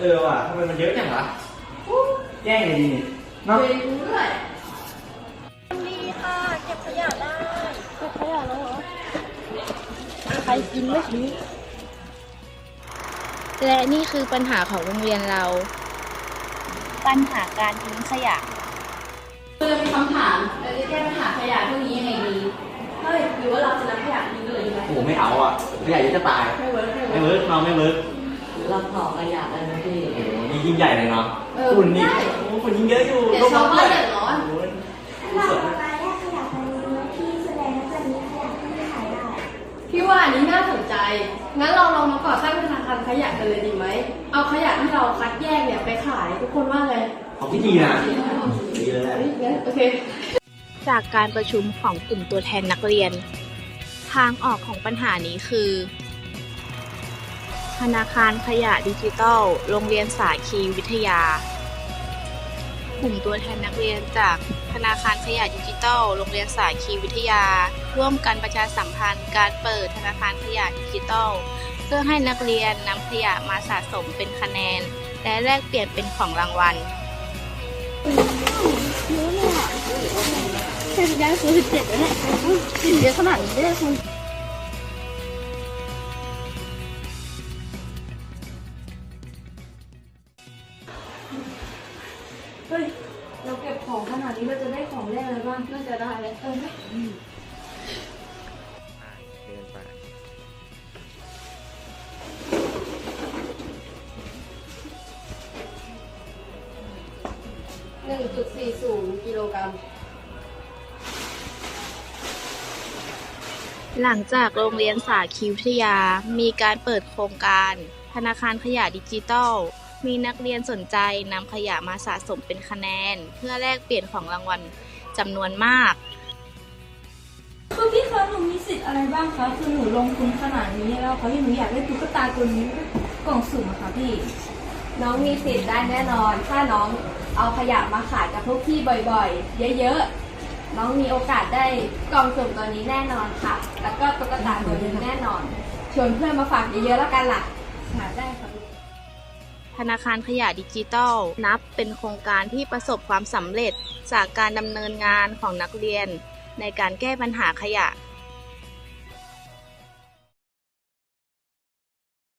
เออว่ะทำไมมันเยอะจังวะแย่งเลยดิเนี่ยเนาะเป็นเรื่อยดีค่ะ เก็บขยะได้เก็บขยะแล้วเหรอ ใครกินไม่ทิ้งและนี่คือปัญหาของโรงเรียนเรา ปัญหาการทิ้งขยะ คือมีคำถามเราจะแก้ปัญหาขยะพวกนี้ยังไงดีเฮ้ยหรือว่าเราจะรับขยะทิ้งเลยดีไหมโอ้โหไม่เอาอะไม่อยากจะตาย ไม่เวิร์กไม่ไม่เวิร์กเวิร์กเราไม่เวิร์กเราเผาขยะกันนะพี่ โอ้โหนี่ยิ่งใหญ่เลยเนาะเออฝุ่นนี่ได้โอ้โหฝุ่นยิ่งเยอะอยู่เดี๋ยวชาวบ้านเดือดร้อนโโหเราระบายแยกขยะภายในเนื้อที่แสดงว่าจะมีขยะที่ขายได้ พี่ว่าอันนี้น่าสนใจ งั้นเราลองมาก่อสร้างธนาคารขยะกันเลยดีไหม เอาขยะที่เราคัดแยกเนี่ยไปขายทุกคนว่าไงของพี่ดีนะดีเลยแหละงั้นโอเค จากการประชุมของกลุ่มตัวแทนนักเรียน ทางออกของปัญหานี้คือ ธนาคารขยะดิจิทัล โรงเรียนสาคีวิทยา กลุ่มตัวแทนนักเรียนจากธนาคารขยะดิจิทัล โรงเรียนสาคีวิทยา ร่วมกันประชาสัมพันธ์การเปิดธนาคารขยะดิจิทัล เพื่อให้นักเรียนนำขยะมาสะสมเป็นคะแนน และแลกเปลี่ยนเป็นของรางวัลแค่ย้ายศูนย์สิบเจ็ดแล้วเนี่ยกินเยอะขนาดนี้ได้คุณ เฮ้ย เราเก็บของขนาดนี้เราจะได้ของแรกอะไรบ้าง น่าจะได้เลยเออเดินไปหนึ่งจุดสี่ศูนย์กิโลกรัม หลังจากโรงเรียนสาคีวิทยา มีการเปิดโครงการ ธนาคารขยะดิจิทัล มีนักเรียนสนใจนำขยะมาสะสมเป็นคะแนน เพื่อแลกเปลี่ยนของรางวัลจำนวนมากคือพี่คะหนูมีสิทธิ์อะไรบ้างคะคือหนูลงทุนขนาดนี้แล้วเขาที่หนูอยากได้ตุ๊กตาตัวนี้กล่องสุ่มอะค่ะพี่ น้องมีสิทธิ์ได้แน่นอน ถ้าน้องเอาขยะมาขายกับพวกพี่บ่อยๆ เยอะๆ น้องมีโอกาสได้กล่องสุ่มตัวนี้แน่นอนค่ะ แล้วก็ตุ๊กตาตัวนี้แน่นอน ชวนเพื่อนมาฝากเยอะๆแล้วกันล่ะหาได้ค่ะ ธนาคารขยะดิจิทัล นับเป็นโครงการที่ประสบความสำเร็จจากการดำเนินงานของนักเรียน ในการแก้ปัญหาขยะ